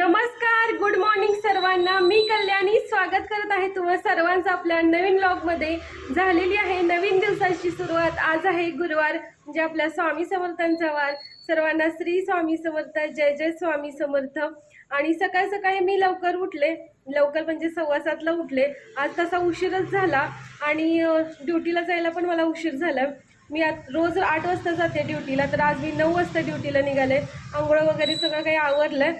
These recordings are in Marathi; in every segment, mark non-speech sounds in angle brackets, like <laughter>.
नमस्कार गुड मॉर्निंग सर्वांना. मी कल्याणी स्वागत करत आहे तुम्हा सर्वांचं आपल्या नवीन ब्लॉगमध्ये झालेली आहे नवीन दिवसाची सुरुवात. आज आहे गुरुवार म्हणजे आपल्या स्वामी समर्थांचा वार. सर्वांना श्री स्वामी समर्थ जय जय स्वामी समर्थ. आणि सकाळ सकाळी मी लवकर उठले. लवकर म्हणजे सव्वा सातला उठले. आज तसा उशीरच झाला आणि ड्युटीला जायला पण मला उशीर झाला. मी आज रोज आठ वाजता जाते ड्युटीला तर आज मी नऊ वाजता ड्युटीला निघाले. आंघोळ वगैरे सगळं काही आवरलं.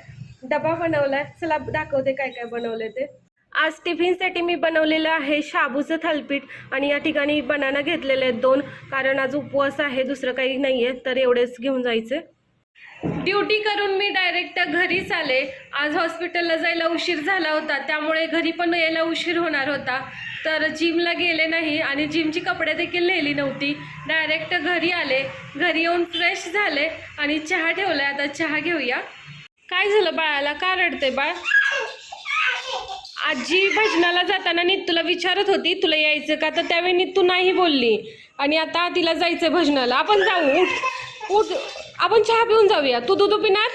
डबा बनवलाय. चला दाखवते काय काय बनवले ते. आज टिफिनसाठी मी बनवलेलं आहे शाबूचं थालपीठ आणि या ठिकाणी बनाना घेतलेले आहेत दोन. कारण आज उपवास आहे दुसरं काही नाही आहे तर एवढेच घेऊन जायचे. ड्युटी करून मी डायरेक्ट घरीच आले. आज हॉस्पिटलला जायला उशीर झाला होता त्यामुळे घरी पण यायला उशीर होणार होता. तर जिमला गेले नाही आणि जिमची कपडे देखील नेली नव्हती. डायरेक्ट घरी आले. घरी येऊन फ्रेश झाले आणि चहा ठेवला आता चहा घेऊया. काय झालं बाळाला? का रडते बाळ? आजी भजनाला जाताना नीतूला विचारत होती तुला यायचं का? तर त्यावेळी तू नाही बोलली. आणि आता तिला जायचं भजनाला. आपण जाऊ उठ उठ. आपण चहा पिऊन जाऊया. तू दूध पिणार?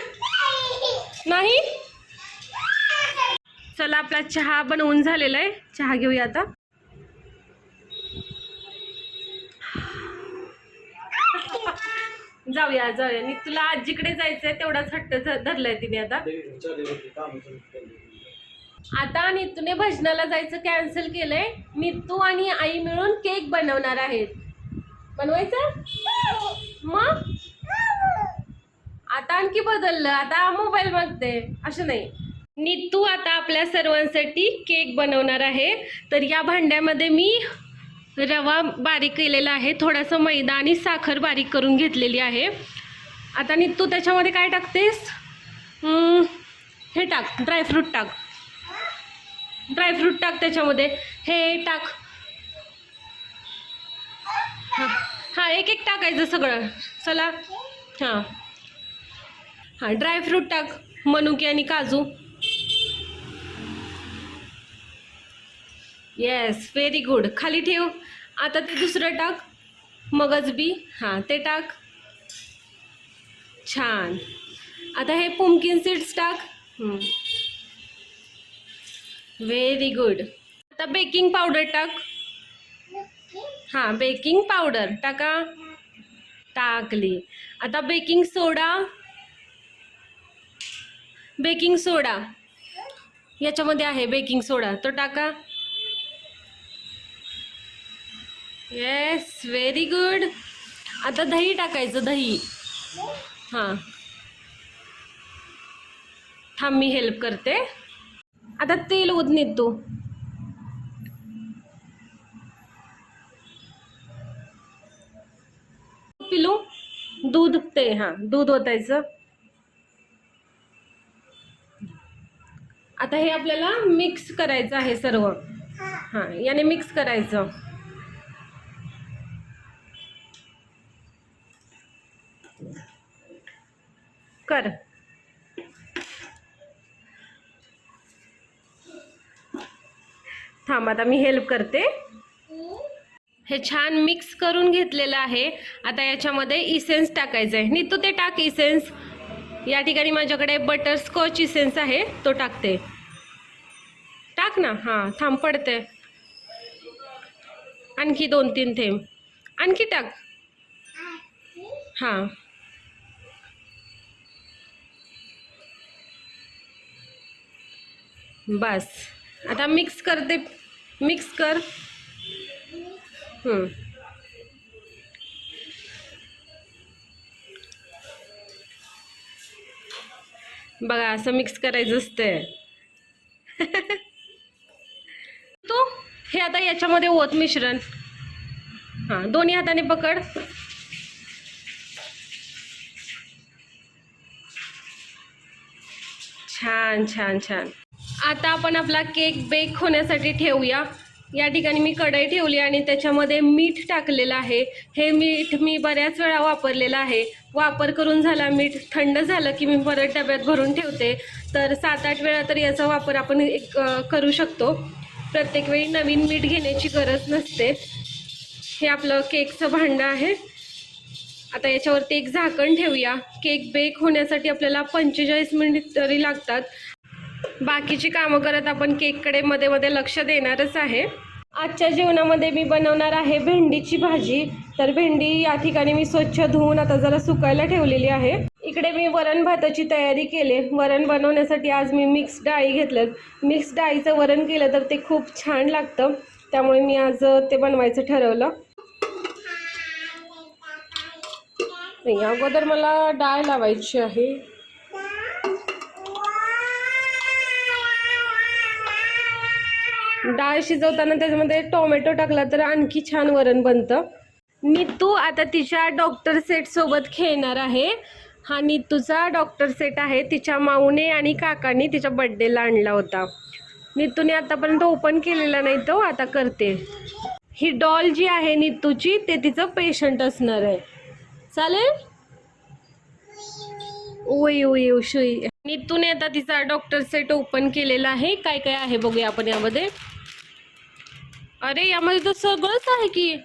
नाही? चला आपला चहा बनवून झालेला आहे. चहा घेऊया आता. जाऊया जाऊया. नी तुला आजीकडे जायचंय तेवढाच हट्ट धरलाय तिने आता. आता नितूने भजनाला जायचं कॅन्सल केलंय. नितू आणि आई मिळून केक बनवणार आहेत. बनवायचं? मग? आता आणखी बदललं. आता मोबाईल मागते. असं नाही. नितू आता आपल्या सर्वांसाठी केक बनवणार आहे. तर या भांड्यामध्ये मी रवा बारीक केलेला आहे थोडासा मैदा आणि साखर बारीक करून घेतलेली आहे. आता नितू त्याच्यामध्ये काय टाकतेस? हे टाक ड्रायफ्रूट टाक. ड्रायफ्रूट टाक त्याच्यामध्ये. हे टाक. हां हां एक एक टाकायचं सगळं. चला. हां. हां ड्रायफ्रूट टाक मनुके आणि काजू. येस व्हेरी गुड खाली ठेव. आता ते दुसरं टाक. मगज बी. हां ते टाक. छान. आता हे पुमकिन सीड्स टाक. व्हेरी गुड आता बेकिंग पावडर टाक. हां बेकिंग पावडर टाका. टाकली. आता बेकिंग सोडा बेकिंग सोडा याच्यामध्ये आहे बेकिंग सोडा तो टाका. येस व्हेरी गुड आता दही टाकायचं दही. हां. थांब मी हेल्प करते. आता तेल उदनीत तू. पिलू दूध ते हां दूध ओतायचं. आता हे आपल्याला मिक्स करायचं आहे सर्व. हां याने मिक्स करायचं. कर. थांब आता मी हेल्प करते. हे छान मिक्स करून घेतलेलं आहे. आता याच्यामध्ये इसेन्स टाकायचं आहे नीतू ते टाक इसेन्स या ठिकाणी माझ्याकडे बटरस्कॉच इसेन्स आहे. तो टाकते. टाक ना. हां थांब पडते आणखी दोन तीन थेंब. आणखी टाक. हां. बस. आता मिक्स करते. मिक्स कर. बघा असं मिक्स करायचं असतंय. <laughs> तू? हे आता याच्यामध्ये ओत मिश्रण. हां दोन्ही हाताने पकड. छान छान छान. आता आपण आपला केक बेक होण्यासाठी ठेवूया. या ठिकाणी मी कढई ठेवली आणि त्याच्यामध्ये मीठ टाकलेलं आहे. हे मीठ मी बऱ्याच वेळा वापरलेलं आहे. वापर करून झाला मीठ थंड झालं की मी परत डब्यात भरून ठेवते. तर सात आठ वेळा तर याचा वापर आपण एक करू शकतो. प्रत्येक वेळी नवीन मीठ घेण्याची गरज नसते. हे आपलं केकचं भांडं आहे. आता याच्यावरती एक झाकण ठेवूया. केक बेक होण्यासाठी आपल्याला पंचेचाळीस मिनिट तरी लागतात. बाकीची कामं करत आपण केककडे मध्ये मध्ये लक्ष देणारच आहे. आजच्या जेवणामध्ये मी बनवणार आहे भेंडीची भाजी. तर भेंडी या ठिकाणी मी स्वच्छ धुवून आता जरा सुकायला ठेवलेली आहे. इकडे मी वरण भाताची तयारी केली. वरण बनवण्यासाठी आज मी मिक्स डाळी घेतलं मिक्स डाळीचं वरण केलं तर ते खूप छान लागतं. त्यामुळे मी आज ते बनवायचं ठरवलं. नाही अगोदर मला डाळ लावायची आहे. डाळ शिजवताना त्याच्यामध्ये टोमॅटो टाकला तर आणखी छान वरण बनतं. नीतू आता तिच्या डॉक्टर सेट सोबत खेळणार आहे. हा नीतूचा डॉक्टर सेट आहे. तिच्या माऊने आणि काकाने तिच्या बड्डेला आणला होता. नीतूने आतापर्यंत ओपन केलेला नाही तो आता करते. ही डॉल जी आहे नीतूची ते तिचं पेशंट असणार आहे. चालेल? ओय ओय उशुई. नीतूने आता तिचा डॉक्टर सेट ओपन केलेला आहे. काय काय आहे बघूया आपण यामध्ये. अरे यामध्ये तर सगळंच आहे की.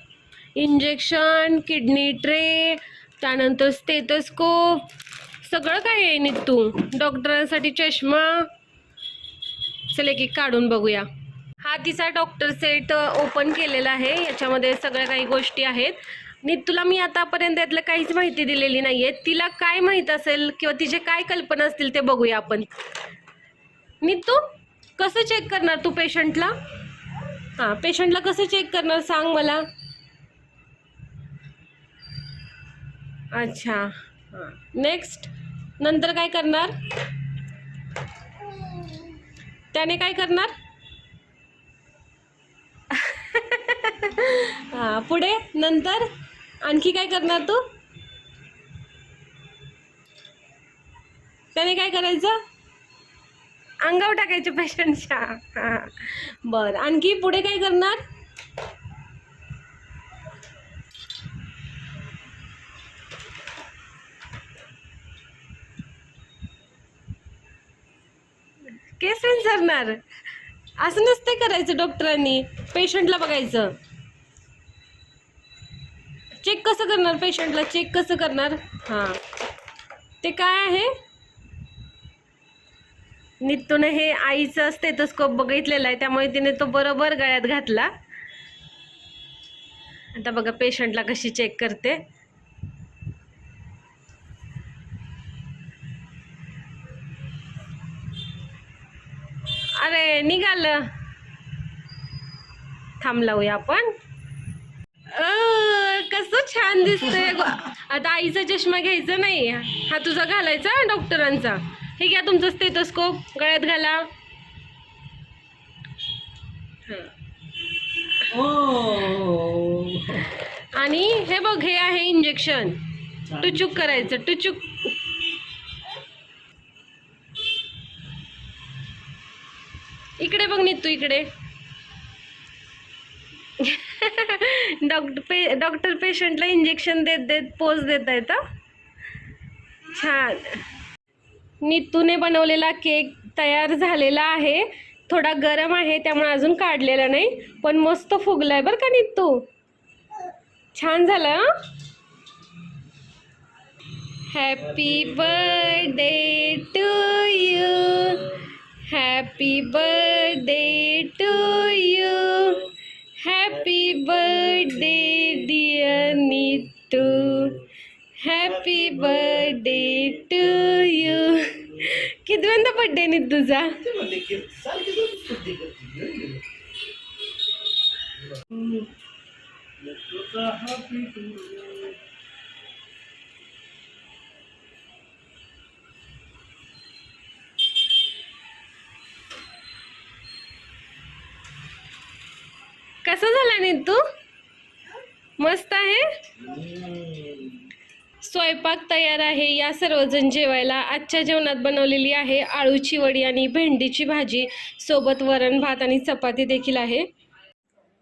इंजेक्शन किडनी ट्रे त्यानंतर स्टेथोस्कोप सगळं काय आहे नीतू डॉक्टरांसाठी चष्मा. चले की काढून बघूया. हा तिचा डॉक्टर सेट ओपन केलेला आहे. याच्यामध्ये सगळ्या काही गोष्टी आहेत. नीतूला मी आतापर्यंत यातलं काहीच माहिती दिलेली नाही आहे तिला काय माहीत असेल किंवा तिचे काय कल्पना असतील ते बघूया आपण. नीतू कसं चेक करणार तू पेशंटला हां पेशंटला कसं चेक करणार सांग मला? अच्छा हां. नेक्स्ट नंतर काय करणार? त्याने काय करणार? <laughs> हां पुढे नंतर आणखी काय करणार तू? त्याने काय करायचं? अंगावर टाकायचे पेशंटच्या हां. बरं. आणखी पुढे काय करणार? केस विंचरणार. असं नसते करायचं डॉक्टरांनी. पेशंटला बघायचं. चेक कसं करणार पेशंटला चेक कसं करणार? हां. ते काय आहे? नित्तूने हे आईचं स्टेथोस्कोप बघितलेला आहे त्यामुळे तिने तो बरोबर गळ्यात घातला. आता बघा पेशंटला कशी चेक करते. अरे निघालं. थांब लावूया आपण. अ, कसं छान दिसतंय. आता आईचा चष्मा घ्यायचा नाही हा तुझा घालायचा डॉक्टरांचा? हे घ्या तुमचं स्टेथोस्कोप गळ्यात घाला. हं. आणि हे बघ हे आहे इंजेक्शन टुचूक करायचं टुचूक. इकडे बघ नीतू इकडे. डॉक्टर पे डॉक्टर पेशंटला इंजेक्शन देत देत पोज देत आहेत. छान. नीतूने बनवलेला केक तयार झालेला आहे. थोडा गरम आहे त्यामुळे अजून काढलेला नाही. पण मस्त फुगलाय बरं का नीतू? छान झालं happy birthday to you happy birthday to you happy birthday dear Nitu happy birthday to कितव्यांदा birthday नीत तुझा? कसं झाला नीत? तू मस्त आहे? स्वयंपाक तयार आहे. या सर्वजण जेवायला आजच्या जेवणात बनवलेली आहे. आळूची वडी आणि भेंडीची भाजी. सोबत वरण भात आणि चपाती देखील आहे.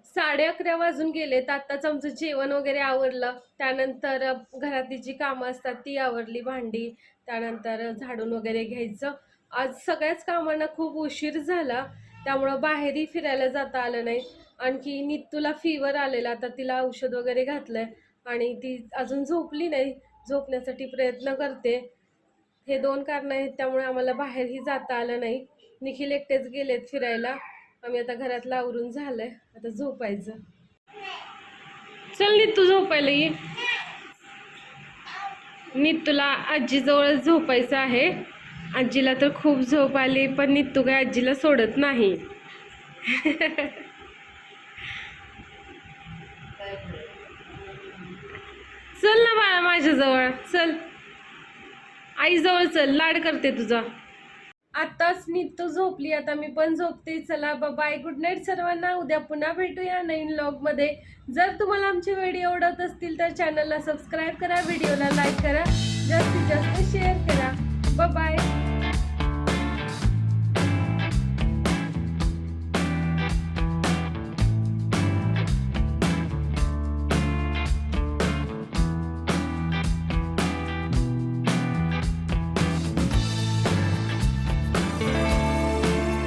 साडे अकरा वाजून गेलेत. आत्ताच आमचं जेवण वगैरे आवरलं. त्यानंतर घरातली जी कामं असतात ती आवरली. भांडी त्यानंतर झाडून वगैरे घ्यायचं. आज सगळ्याच कामांना खूप उशीर झाला. त्यामुळं बाहेरही फिरायला जाता आलं नाही. आणखी नित्तूला फीवर आलेला. तर तिला औषध वगैरे घातलंय. आणि ती अजून झोपली नाही. झोपण्यासाठी प्रयत्न करते. हे दोन कारण आहेत त्यामुळे आम्हाला बाहेरही जाता आलं नाही. निखिल एकटेच गेलेत फिरायला. आम्ही आता घरात आवरून झालंय. आता झोपायचं. चल नीतू झोपायला ये. नीतूला आजीजवळच झोपायचं आहे. आजीला तर खूप झोप आली पण नीतू काय आजीला सोडत नाही. <laughs> माझ्याजवळ. चल. आईजवळ चल. लाड करते तुझा. आत्ताच नीतू झोपली. आता मी पण झोपते. चला बाय गुड नाईट सर्वांना. उद्या पुन्हा भेटूया नवीन लॉगमध्ये जर तुम्हाला आमचे व्हिडिओ आवडत असतील तर चॅनलला सबस्क्राईब करा. व्हिडिओला लाईक करा. जास्तीत जास्त शेअर करा. बाय